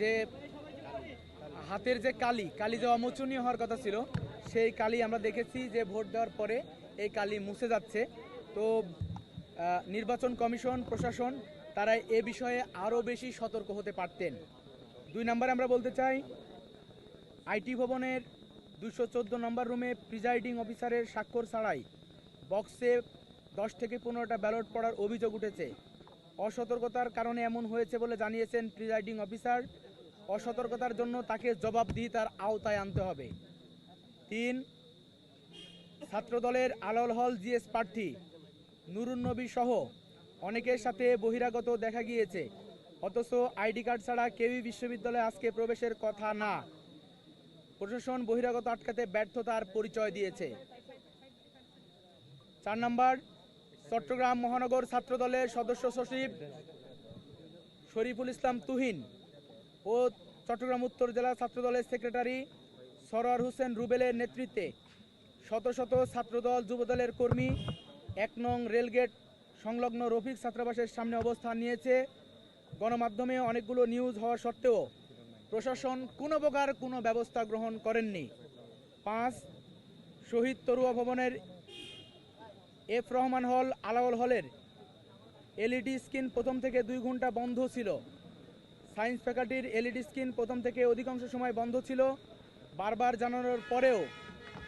যে হাতের যে কালি কালি যে অমোচনীয় হওয়ার কথা ছিল, সেই কালি আমরা দেখেছি যে ভোট দেওয়ার পরে এই কালি মুছে যাচ্ছে। তো নির্বাচন কমিশন, প্রশাসন, তারা এ বিষয়ে আরও বেশি সতর্ক হতে পারতেন। দুই নম্বরে আমরা বলতে চাই, আইটি ভবনের দুশো চোদ্দ নম্বর রুমে প্রিজাইডিং অফিসারের স্বাক্ষর ছাড়াই বক্সে দশ থেকে পনেরোটা ব্যালট পড়ার অভিযোগ উঠেছে। অসতর্কতার কারণে এমন হয়েছে বলে জানিয়েছেন প্রিজাইডিং অফিসার। অসতর্কতার জন্য তাকে জবাবদিহিতার আওতায় আনতে হবে। তিন, ছাত্রদলের আলাল হল জিএস প্রার্থী নুরুন নবী সহ অনেকের সাথে বহিরাগত দেখা গিয়েছে। অথচ আইডি কার্ড ছাড়া কেউই বিশ্ববিদ্যালয়ে আজকে প্রবেশের কথা না। প্রশাসন বহিরাগত আটকাতে ব্যর্থতার পরিচয় দিয়েছে। চার নম্বর চট্টগ্রাম মহানগর ছাত্রদলের সদস্য সচিব শরীফুল ইসলাম তুহিন ও চট্টগ্রাম উত্তর জেলা ছাত্রদলের সেক্রেটারি সরোয়ার হোসেন রুবেলের নেতৃত্বে শত শত ছাত্রদল, যুবদলের কর্মী এক নং রেলগেট সংলগ্ন রফিক ছাত্রাবাসের সামনে অবস্থান নিয়েছে। গণমাধ্যমে অনেকগুলো নিউজ হওয়া সত্ত্বেও প্রশাসন কোনো প্রকার কোনো ব্যবস্থা গ্রহণ করেননি। পাঁচ, শহীদ তরুয়া ভবনের এফ রহমান হল আলাওল হলের এলইডি স্ক্রিন প্রথম থেকে দুই ঘণ্টা বন্ধ ছিল। সায়েন্স ফ্যাকাল্টির এলইডি স্ক্রিন প্রথম থেকে অধিকাংশ সময় বন্ধ ছিল। বারবার জানানোর পরেও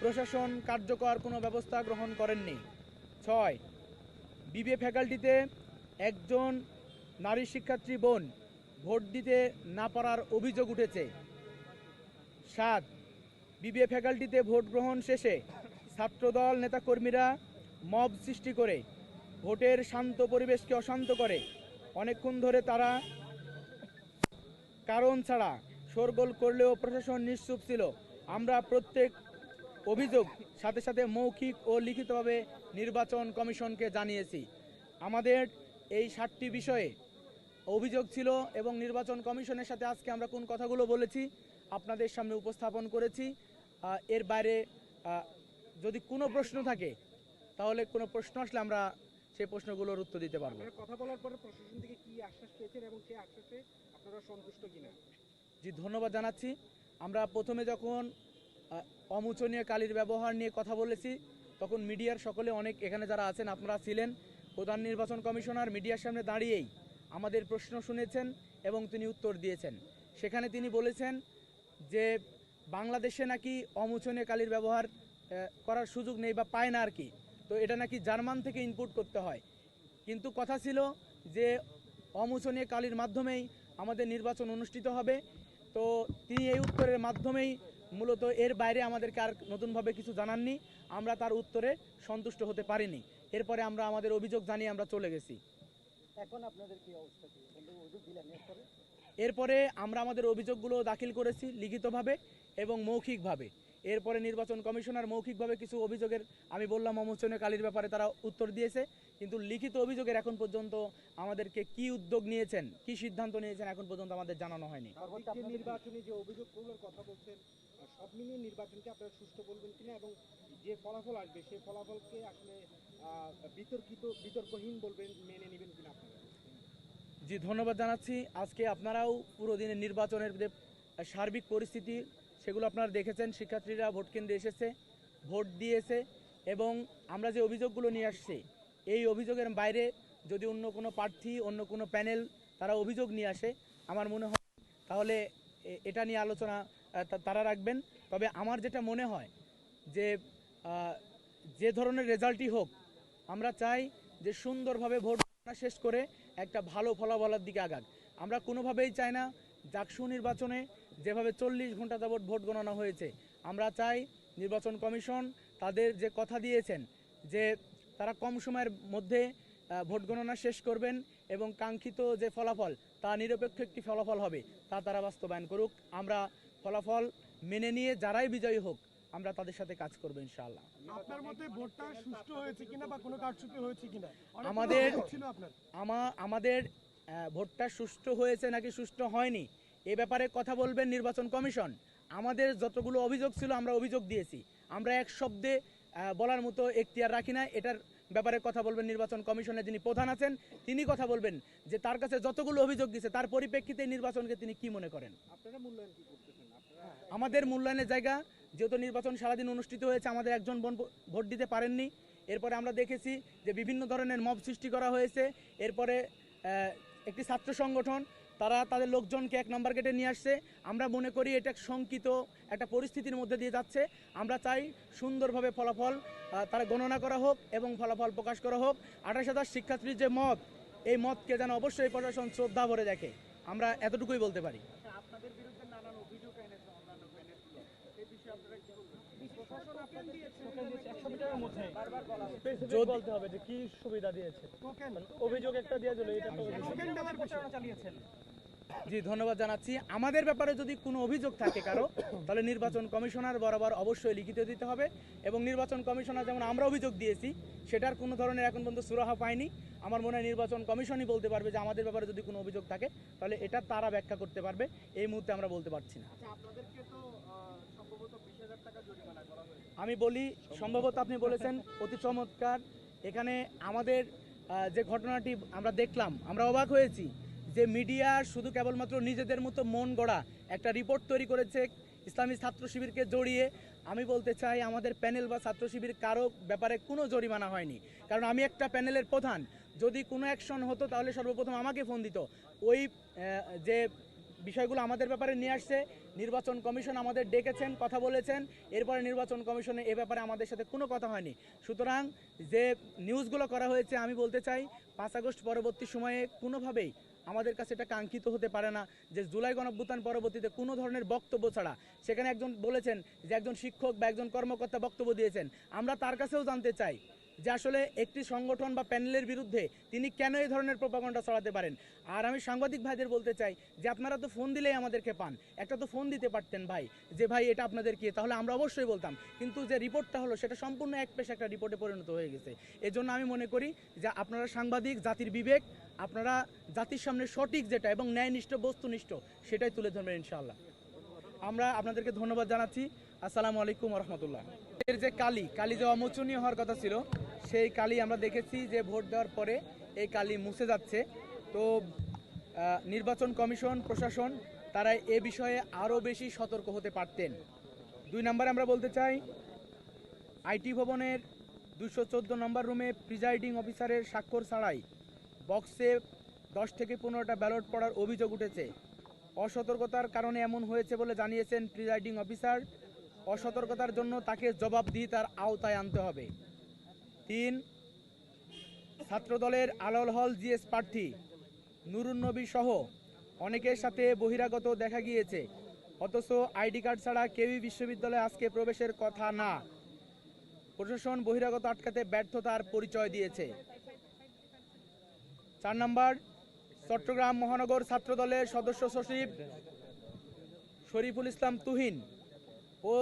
প্রশাসন কার্যকর কোনো ব্যবস্থা গ্রহণ করেননি। ছয়, বিবিএ ফ্যাকাল্টিতে একজন নারী শিক্ষার্থী বোন ভোট দিতে না পারার অভিযোগ উঠেছে। সাত, বিবিএ ফ্যাকাল্টিতে ভোট গ্রহণ শেষে ছাত্রদল নেতাকর্মীরা মব সৃষ্টি করে, ভোটের শান্ত পরিবেশকে অশান্ত করে। অনেকক্ষণ ধরে তারা কারণ ছাড়া শোরগোল করলেও প্রশাসন নিশ্চুপ ছিল। আমরা প্রত্যেক অভিযোগ সাথে সাথে মৌখিক ও লিখিতভাবে নির্বাচন কমিশনকে জানিয়েছি। আমাদের এই সাতটি বিষয়ে অভিযোগ ছিল এবং নির্বাচন কমিশনের সাথে আজকে আমরা কোন কথাগুলো বলেছি, আপনাদের সামনে উপস্থাপন করেছি। এর বাইরে যদি কোনো প্রশ্ন থাকে তাহলে কোনো প্রশ্ন আসলে আমরা সেই প্রশ্নগুলোর উত্তর দিতে পারব। কথা বলার পরে প্রশাসন থেকে কি আশ্বাস পেয়েছেন এবং সেই আশ্বাসে আপনারা সন্তুষ্ট কিনা? জি ধন্যবাদ জানাচ্ছি। আমরা প্রথমে যখন অমোচনীয় কালির ব্যবহার নিয়ে কথা বলেছি তখন মিডিয়ার সকলে অনেক এখানে যারা আছেন আপনারা ছিলেন প্রধান নির্বাচন কমিশনার মিডিয়ার সামনে দাঁড়িয়েই আমাদের প্রশ্ন শুনেছেন এবং তিনি উত্তর দিয়েছেন। সেখানে তিনি বলেছেন যে বাংলাদেশে নাকি অমোচনীয় কালির ব্যবহার করার সুযোগ নেই বা পায় না আর কি। তো এটা নাকি জার্মান থেকে ইনপুট করতে হয়। কিন্তু কথা ছিল যে অমোচনীয় কালির মাধ্যমেই আমাদের নির্বাচন অনুষ্ঠিত হবে। তো তিনি এই উত্তরের মাধ্যমেই মূলত এর বাইরে আমাদেরকে আর নতুনভাবে কিছু জানাননি। আমরা তার উত্তরে সন্তুষ্ট হতে পারিনি। এরপরে আমরা আমাদের অভিযোগ জানিয়ে আমরা চলে গেছি। এখন আপনাদের কি অবস্থা এরপরে আমরা আমাদের অভিযোগগুলো দাখিল করেছি লিখিতভাবে এবং মৌখিকভাবে। এরপরে নির্বাচন কমিশনার মৌখিকভাবে কিছু অভিযোগের আমি বললাম অমোচনীয় কালির ব্যাপারে তারা উত্তর দিয়েছে কিন্তু লিখিত অভিযোগের এখন পর্যন্ত আমাদেরকে কি উদ্যোগ নিয়েছেন কি সিদ্ধান্ত নিয়েছেন এখন পর্যন্ত আমাদের জানানো হয়নি। নির্বাচনী যে অভিযোগগুলোর কথা বলছেন আহ, সব মিলিয়ে নির্বাচনকে আপনারা সুষ্ঠু বলবেন কিনা এবং যে ফলাফল আসবে সেই ফলাফলকে আসলে বিতর্কিত বিতর্কহীন বলবেন মেনে নেবেন কিনা আপনারা? জি ধন্যবাদ জানাচ্ছি। আজকে আপনারাও পুরো দিনের নির্বাচনের যে সার্বিক পরিস্থিতি সেগুলো আপনারা দেখেছেন, শিক্ষার্থীরা ভোট কেন্দ্রে এসেছে, ভোট দিয়েছে এবং আমরা যে অভিযোগগুলো নিয়ে আসছি, এই অভিযোগের বাইরে যদি অন্য কোনো প্রার্থী, অন্য কোনো প্যানেল তারা অভিযোগ নিয়ে আসে, আমার মনে হয় তাহলে এটা নিয়ে আলোচনা তারা রাখবেন। তবে আমার যেটা মনে হয় যে যে ধরনের রেজাল্টই হোক, আমরা চাই যে সুন্দরভাবে ভোট শেষ করে একটা ভালো ফলাফলের দিকে আগাক। আমরা কোনোভাবেই চাই না জাকসু নির্বাচনে যেভাবে চল্লিশ ঘণ্টা যাবৎ ভোট গণনা হয়েছে আমরা চাই নির্বাচন কমিশন তাদের যে কথা দিয়েছেন যে তারা কম সময়ের মধ্যে ভোট গণনা শেষ করবেন এবং কাঙ্ক্ষিত যে ফলাফল তা নিরপেক্ষ একটি ফলাফল হবে তা তারা বাস্তবায়ন করুক। আমরা ফলাফল মেনে নিয়ে যারাই বিজয়ী হোক আমরা তাদের সাথে কাজ করব ইনশাআল্লাহ। আপনার মতে ভোটটা সুষ্ঠু হয়েছে কিনা বা কোনো কারচুপি হয়েছে কিনা? আমাদের- আমাদের ভোটটা সুষ্ঠু হয়েছে নাকি সুষ্ঠু হয়নি এ ব্যাপারে কথা বলবেন নির্বাচন কমিশন। আমাদের যতগুলো অভিযোগ ছিল আমরা অভিযোগ দিয়েছি। আমরা এক শব্দে বলার মতো এখতিয়ার রাখি না। এটার ব্যাপারে কথা বলবেন নির্বাচন কমিশনের যিনি প্রধান আছেন তিনি কথা বলবেন যে তার কাছে যতগুলো অভিযোগ দিছে তার পরিপ্রেক্ষিতে নির্বাচনকে তিনি কি মনে করেন? আমাদের মূল্যায়নের জায়গা যেহেতু নির্বাচন সারাদিন অনুষ্ঠিত হয়েছে আমাদের একজন বোন ভোট দিতে পারেননি। এরপরে আমরা দেখেছি যে বিভিন্ন ধরনের মব সৃষ্টি করা হয়েছে। এরপরে একটি ছাত্র সংগঠন তারা তাদের লোকজনকে এক নম্বর গেটে নিয়ে আসছে। আমরা মনে করি এটা শঙ্কিত একটা পরিস্থিতির মধ্যে দিয়ে যাচ্ছে। আমরা চাই সুন্দরভাবে ফলাফল তারা গণনা করা হোক এবং ফলাফল প্রকাশ করা হোক। আঠাশ হাজার শিক্ষার্থীর যে মত এই মতকে যেন অবশ্যই প্রশাসন শ্রদ্ধা ভরে দেখে। আমরা এতটুকুই বলতে পারি। আপনাদের বিরুদ্ধে নানান অভিযোগ এনেছে অন্যান্য প্যানেলগুলো এই বিষয়ে আপনারা কি বলবেন? প্রশাসন আপনাদের একশো মিটারের মধ্যে। যদি- যদি বলতে হবে যে কি সুবিধা দিয়েছে। মানে অভিযোগ একটা দিয়ে দিল এটা চালিয়েছেন। জি ধন্যবাদ জানাচ্ছি। আমাদের ব্যাপারে যদি কোনো অভিযোগ থাকে কারও তাহলে নির্বাচন কমিশনার বরাবর অবশ্যই লিখিত দিতে হবে এবং নির্বাচন কমিশনার যেমন আমরা অভিযোগ দিয়েছি সেটার কোনো ধরনের এখন পর্যন্ত সুরাহা পায়নি আমার মনে হয় নির্বাচন কমিশনই বলতে পারবে যে আমাদের ব্যাপারে যদি কোনো অভিযোগ থাকে তাহলে এটা তারা ব্যাখ্যা করতে পারবে। এই মুহূর্তে আমরা বলতে পারছি না। আচ্ছা আমি বলি সম্ভবত আপনি বলেছেন অতি চমৎকার। এখানে আমাদের যে ঘটনাটি আমরা দেখলাম আমরা অবাক হয়েছি। যে মিডিয়া শুধু কেবলমাত্র নিজেদের মতো মন গড়া একটা রিপোর্ট তৈরি করেছে ইসলামী ছাত্র শিবিরকে জড়িয়ে, আমি বলতে চাই আমাদের প্যানেল বা ছাত্র শিবির কারও ব্যাপারে কোনো জরিমানা হয়নি। কারণ আমি একটা প্যানেলের প্রধান, যদি কোনো অ্যাকশন হতো তাহলে সর্বপ্রথম আমাকে ফোন দিত। ওই যে বিষয়গুলো আমাদের ব্যাপারে নিয়ে আসছে, নির্বাচন কমিশন আমাদের ডেকেছেন, কথা বলেছেন, এরপরে নির্বাচন কমিশনে এ ব্যাপারে আমাদের সাথে কোনো কথা হয়নি। সুতরাং যে নিউজগুলো করা হয়েছে, আমি বলতে চাই পাঁচ আগস্ট পরবর্তী সময়ে কোনোভাবেই আমাদের কাছে এটা কাঙ্ক্ষিত হতে পারে না যে জুলাই গণঅভ্যুত্থান পরবর্তীতে কোনো ধরনের বক্তব্য ছাড়া, সেখানে একজন বলেছেন যে একজন শিক্ষক বা একজন কর্মকর্তা বক্তব্য দিয়েছেন। আমরা তার কাছেও জানতে চাই যে আসলে একটি সংগঠন বা প্যানেলের বিরুদ্ধে তিনি কেন এই ধরনের প্রপাগণ্ডা ছড়াতে পারেন। আর আমি সাংবাদিক ভাইদের বলতে চাই যে আপনারা তো ফোন দিলেই আমাদেরকে পান। একটা তো ফোন দিতে পারতেন ভাই যে, ভাই, এটা আপনাদের কি? তাহলে আমরা অবশ্যই বলতাম। কিন্তু যে রিপোর্টটা হলো, সেটা সম্পূর্ণ এক পেশ একটা রিপোর্টে পরিণত হয়ে গেছে। এজন্য আমি মনে করি যে আপনারা সাংবাদিক, জাতির বিবেক আপনারা জাতির সামনে সঠিক যেটা এবং ন্যায়নিষ্ঠ, বস্তুনিষ্ঠ, সেটাই তুলে ধরবেন ইনশাআল্লাহ। আমরা আপনাদেরকে ধন্যবাদ জানাচ্ছি। আসসালামু আলাইকুম রহমতুল্লাহ এর যে কালি কালি যে অমোচনীয় হওয়ার কথা ছিল, সেই কালি আমরা দেখেছি যে ভোট দেওয়ার পরে এই কালি মুছে যাচ্ছে। তো নির্বাচন কমিশন, প্রশাসন, তারা এ বিষয়ে আরও বেশি সতর্ক হতে পারতেন। দুই নম্বরে আমরা বলতে চাই, আইটি ভবনের দুশো চোদ্দ নম্বর রুমে প্রিজাইডিং অফিসারের স্বাক্ষর ছাড়াই বক্সে দশ থেকে পনেরোটা ব্যালট পড়ার অভিযোগ উঠেছে। অসতর্কতার কারণে এমন হয়েছে বলে জানিয়েছেন প্রিজাইডিং অফিসার। অসতর্কতার জন্য তাকে জবাবদিহিতার আওতায় আনতে হবে। তিন, ছাত্রদলের আলাল হল জিএস প্রার্থী নুরুন নবী সহ অনেকের সাথে বহিরাগত দেখা গিয়েছে। অথচ আইডি কার্ড ছাড়া কেউই বিশ্ববিদ্যালয়ে আজকে প্রবেশের কথা না। প্রশাসন বহিরাগত আটকাতে ব্যর্থতার পরিচয় দিয়েছে। চার নম্বর, চট্টগ্রাম মহানগর ছাত্রদলের সদস্য সচিব শরীফুল ইসলাম তুহিন ও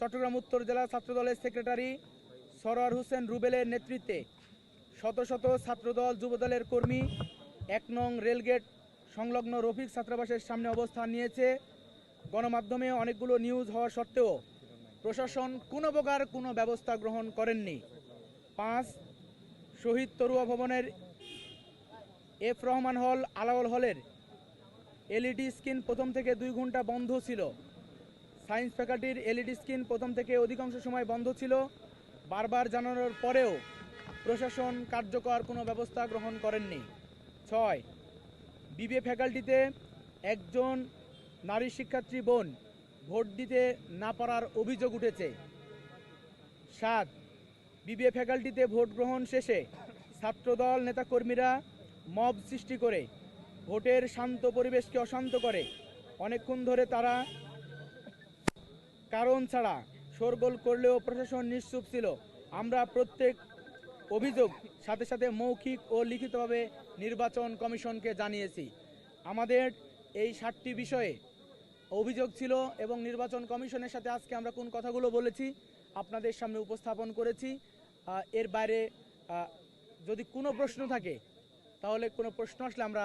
চট্টগ্রাম উত্তর জেলা ছাত্রদলের সেক্রেটারি সরোয়ার হোসেন রুবেলের নেতৃত্বে শত শত ছাত্রদল যুবদলের কর্মী এক নং রেলগেট সংলগ্ন রফিক ছাত্রাবাসের সামনে অবস্থান নিয়েছে। গণমাধ্যমে অনেকগুলো নিউজ হওয়া সত্ত্বেও প্রশাসন কোনো প্রকার কোনো ব্যবস্থা গ্রহণ করেননি। পাঁচ, শহীদ তরুয়া ভবনের এফ রহমান হল আলাওল হলের এলইডি স্ক্রিন প্রথম থেকে দুই ঘণ্টা বন্ধ ছিল। সায়েন্স ফ্যাকাল্টির এলইডি স্ক্রিন প্রথম থেকে অধিকাংশ সময় বন্ধ ছিল। বারবার জানানোর পরেও প্রশাসন কার্যকর কোনো ব্যবস্থা গ্রহণ করেননি। ছয়, বিবিএ ফ্যাকাল্টিতে একজন নারী শিক্ষার্থী বোন ভোট দিতে না পারার অভিযোগ উঠেছে। সাত, বিবিএ ফ্যাকাল্টিতে ভোট গ্রহণ শেষে ছাত্রদল নেতাকর্মীরা মব সৃষ্টি করে, ভোটের শান্ত পরিবেশকে অশান্ত করে। অনেকক্ষণ ধরে তারা কারণ ছাড়া শোরগোল করলেও প্রশাসন নিশ্চুপ ছিল। আমরা প্রত্যেক অভিযোগ সাথে সাথে মৌখিক ও লিখিতভাবে নির্বাচন কমিশনকে জানিয়েছি। আমাদের এই সাতটি বিষয়ে অভিযোগ ছিল এবং নির্বাচন কমিশনের সাথে আজকে আমরা কোন কথাগুলো বলেছি, আপনাদের সামনে উপস্থাপন করেছি। এর বাইরে যদি কোনো প্রশ্ন থাকে তাহলে কোনো প্রশ্ন আসলে আমরা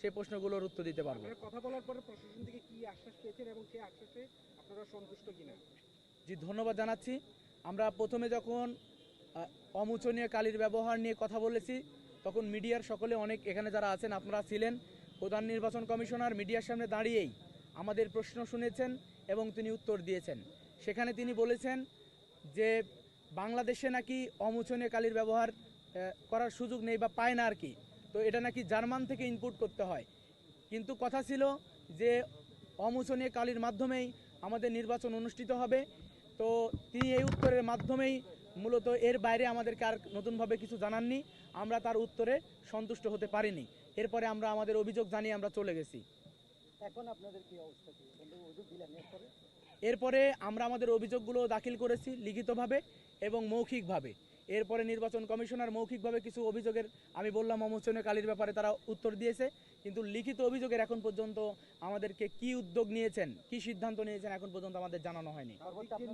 সেই প্রশ্নগুলোর উত্তর দিতে পারব। কথা বলার পরে প্রশাসন থেকে কি আশ্বাস পেয়েছেন এবং সেই আশ্বাসে আপনারা সন্তুষ্ট কিনা? জি ধন্যবাদ জানাচ্ছি। আমরা প্রথমে যখন অমোচনীয় কালির ব্যবহার নিয়ে কথা বলেছি তখন মিডিয়ার সকলে অনেক এখানে যারা আছেন আপনারা ছিলেন প্রধান নির্বাচন কমিশনার মিডিয়ার সামনে দাঁড়িয়েই আমাদের প্রশ্ন শুনেছেন এবং তিনি উত্তর দিয়েছেন। সেখানে তিনি বলেছেন যে বাংলাদেশে নাকি অমোচনীয় কালির ব্যবহার করার সুযোগ নেই বা পায় না আর কি। তো এটা নাকি জার্মান থেকে ইনপুট করতে হয়। কিন্তু কথা ছিল যে অমোচনীয় কালির মাধ্যমেই আমাদের নির্বাচন অনুষ্ঠিত হবে। তো তিনি এই উত্তরের মাধ্যমেই মূলত এর বাইরে আমাদেরকে আর নতুনভাবে কিছু জানাননি। আমরা তার উত্তরে সন্তুষ্ট হতে পারিনি। এরপরে আমরা আমাদের অভিযোগ জানিয়ে আমরা চলে গেছি। এখন আপনাদের কি অবস্থা কি? অভিযোগ দিলেন এরপরে? এরপরে আমরা আমাদের অভিযোগগুলো দাখিল করেছি লিখিতভাবে এবং মৌখিকভাবে। এরপরে নির্বাচন কমিশনার মৌখিকভাবে কিছু অভিযোগের আমি বললাম অমোচনীয় কালির ব্যাপারে তারা উত্তর দিয়েছে কিন্তু লিখিত অভিযোগের এখন পর্যন্ত আমাদেরকে কি উদ্যোগ নিয়েছেন কি সিদ্ধান্ত নিয়েছেন এখন পর্যন্ত আমাদের জানানো হয়নি।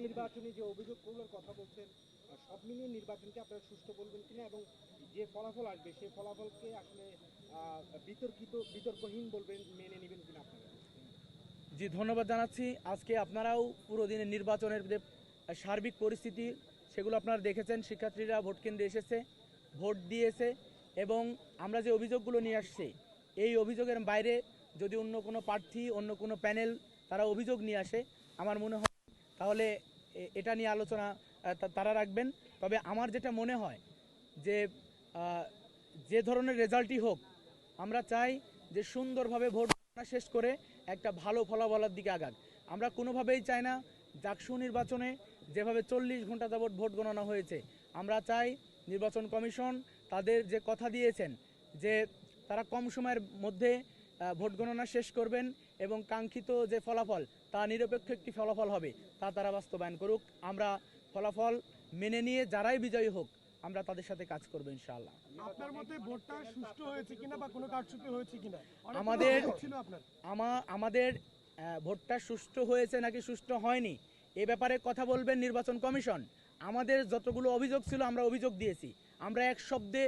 নির্বাচনী যে অভিযোগগুলোর কথা বলছেন আহ, সব মিলিয়ে নির্বাচনকে আপনারা সুষ্ঠু বলবেন কিনা এবং যে ফলাফল আসবে সেই ফলাফলকে আসলে বিতর্কিত বিতর্কহীন বলবেন মেনে নেবেন কিনা আপনারা? জি ধন্যবাদ জানাচ্ছি। আজকে আপনারাও পুরো দিনের নির্বাচনের যে সার্বিক পরিস্থিতি সেগুলো আপনারা দেখেছেন, শিক্ষার্থীরা ভোট কেন্দ্রে এসেছে, ভোট দিয়েছে এবং আমরা যে অভিযোগগুলো নিয়ে আসছি, এই অভিযোগের বাইরে যদি অন্য কোনো প্রার্থী, অন্য কোনো প্যানেল তারা অভিযোগ নিয়ে আসে, আমার মনে হয় তাহলে এটা নিয়ে আলোচনা তারা রাখবেন। তবে আমার যেটা মনে হয় যে যে ধরনের রেজাল্টই হোক, আমরা চাই যে সুন্দরভাবে ভোট শেষ করে একটা ভালো ফলাফলের দিকে আগাক। আমরা কোনোভাবেই চাই না জাকসু নির্বাচনে যেভাবে চল্লিশ ঘণ্টা যাবৎ ভোট গণনা হয়েছে আমরা চাই নির্বাচন কমিশন তাদের যে কথা দিয়েছেন যে তারা কম সময়ের মধ্যে ভোট গণনা শেষ করবেন এবং কাঙ্ক্ষিত যে ফলাফল তা নিরপেক্ষ একটি ফলাফল হবে তা তারা বাস্তবায়ন করুক। আমরা ফলাফল মেনে নিয়ে যারাই বিজয়ী হোক আমরা তাদের সাথে কাজ করব ইনশাআল্লাহ। আপনার মতে ভোটটা সুষ্ঠু হয়েছে কিনা বা কোনো কারচুপি হয়েছে কিনা? আমাদের- আমাদের ভোটটা সুষ্ঠু হয়েছে নাকি সুষ্ঠু হয়নি এ ব্যাপারে কথা বলবেন নির্বাচন কমিশন। আমাদের যতগুলো অভিযোগ ছিল আমরা অভিযোগ দিয়েছি। আমরা এক শব্দে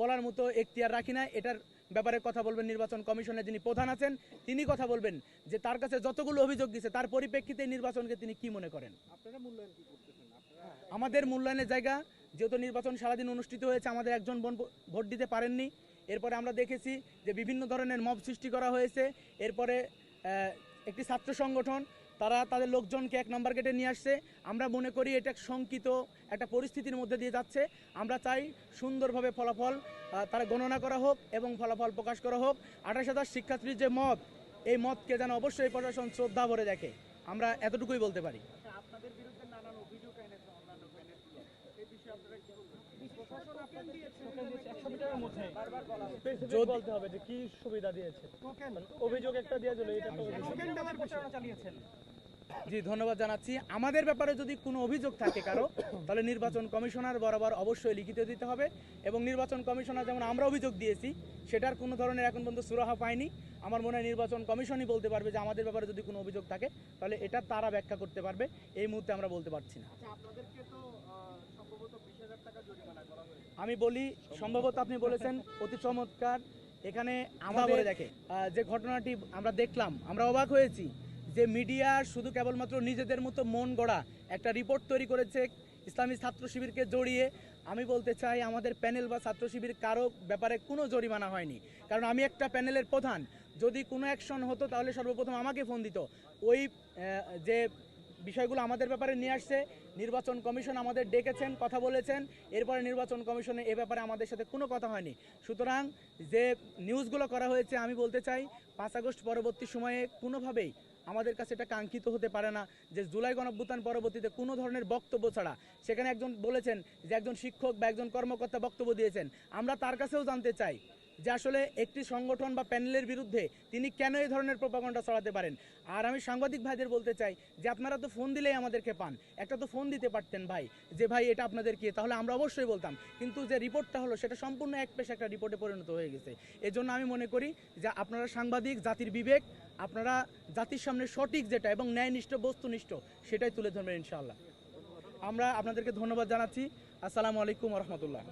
বলার মতো এখতিয়ার রাখি না। এটার ব্যাপারে কথা বলবেন নির্বাচন কমিশনের যিনি প্রধান আছেন তিনি কথা বলবেন যে তার কাছে যতগুলো অভিযোগ দিয়েছে তার পরিপ্রেক্ষিতে নির্বাচনকে তিনি কি মনে করেন? আমাদের মূল্যায়নের জায়গা যেহেতু নির্বাচন সারাদিন অনুষ্ঠিত হয়েছে আমাদের একজন বোন ভোট দিতে পারেননি। এরপরে আমরা দেখেছি যে বিভিন্ন ধরনের মব সৃষ্টি করা হয়েছে। এরপরে একটি ছাত্র সংগঠন তারা তাদের লোকজনকে এক নম্বর গেটে নিয়ে আসছে। আমরা মনে করি এটা শঙ্কিত একটা পরিস্থিতির মধ্যে দিয়ে যাচ্ছে। আমরা চাই সুন্দরভাবে ফলাফল তারা গণনা করা হোক এবং ফলাফল প্রকাশ করা হোক। আঠাশ হাজার শিক্ষার্থীর যে মত এই মতকে যেন অবশ্যই প্রশাসন শ্রদ্ধা ভরে দেখে। আমরা এতটুকুই বলতে পারি। একশো মিটারের মধ্যে। Specific যদি- বলতে হবে যে কি সুবিধা দিয়েছে। অভিযোগ একটা দিয়ে দিল এটা চালিয়েছেন। জি ধন্যবাদ জানাচ্ছি। আমাদের ব্যাপারে যদি কোনো অভিযোগ থাকে কারও তাহলে নির্বাচন কমিশনার বরাবর অবশ্যই লিখিত দিতে হবে এবং নির্বাচন কমিশনার যেমন আমরা অভিযোগ দিয়েছি সেটার কোনো ধরনের এখন পর্যন্ত সুরাহা পাইনি। আমার মনে হয় নির্বাচন কমিশনই বলতে পারবে যে আমাদের ব্যাপারে যদি কোনো অভিযোগ থাকে তাহলে এটা তারা ব্যাখ্যা করতে পারবে। এই মুহূর্তে আমরা বলতে পারছি না। আমি বলি সম্ভবত আপনি বলেছেন অতি চমৎকার। এখানে আমাদের দেখে। আহ, যে ঘটনাটি আমরা দেখলাম আমরা অবাক হয়েছি। যে মিডিয়া শুধু কেবলমাত্র নিজেদের মতো মন গড়া একটা রিপোর্ট তৈরি করেছে ইসলামী ছাত্র শিবিরকে জড়িয়ে, আমি বলতে চাই আমাদের প্যানেল বা ছাত্র শিবির কারও ব্যাপারে কোনো জরিমানা হয়নি। কারণ আমি একটা প্যানেলের প্রধান, যদি কোনো অ্যাকশন হতো তাহলে সর্বপ্রথম আমাকে ফোন দিত। ওই যে বিষয়গুলো আমাদের ব্যাপারে নিয়ে আসছে, নির্বাচন কমিশন আমাদের ডেকেছেন, কথা বলেছেন, এরপরে নির্বাচন কমিশনে এ ব্যাপারে আমাদের সাথে কোনো কথা হয়নি। সুতরাং যে নিউজগুলো করা হয়েছে, আমি বলতে চাই, পাঁচ আগস্ট পরবর্তী সময়ে কোনোভাবেই আমাদের কাছে এটা কাঙ্ক্ষিত হতে পারে না যে জুলাই গণভ্যুত্থান পরবর্তীতে কোনো ধরনের বক্তব্য ছাড়া। সেখানে একজন বলেছেন যে একজন শিক্ষক বা একজন কর্মকর্তা বক্তব্য দিয়েছেন। আমরা তার কাছেও জানতে চাই। যে আসলে একটি সংগঠন বা প্যানেলের বিরুদ্ধে তিনি কেন এই ধরনের প্রপাগণ্ডা ছড়াতে পারেন? আর আমি সাংবাদিক ভাইদের বলতে চাই যে আপনারা তো ফোন দিলেই আমাদেরকে পান। একটা তো ফোন দিতে পারতেন ভাই, যে ভাই এটা আপনাদের কি? তাহলে আমরা অবশ্যই বলতাম। কিন্তু যে রিপোর্টটা হলো সেটা সম্পূর্ণ এক পেশ একটা রিপোর্টে পরিণত হয়ে গেছে। এজন্য আমি মনে করি যে আপনারা সাংবাদিক, জাতির বিবেক, আপনারা জাতির সামনে সঠিক যেটা এবং ন্যায়নিষ্ঠ, বস্তুনিষ্ঠ সেটাই তুলে ধরবেন ইনশাআল্লাহ। আমরা আপনাদেরকে ধন্যবাদ জানাচ্ছি। আসসালামু আলাইকুম রহমতুল্লাহ।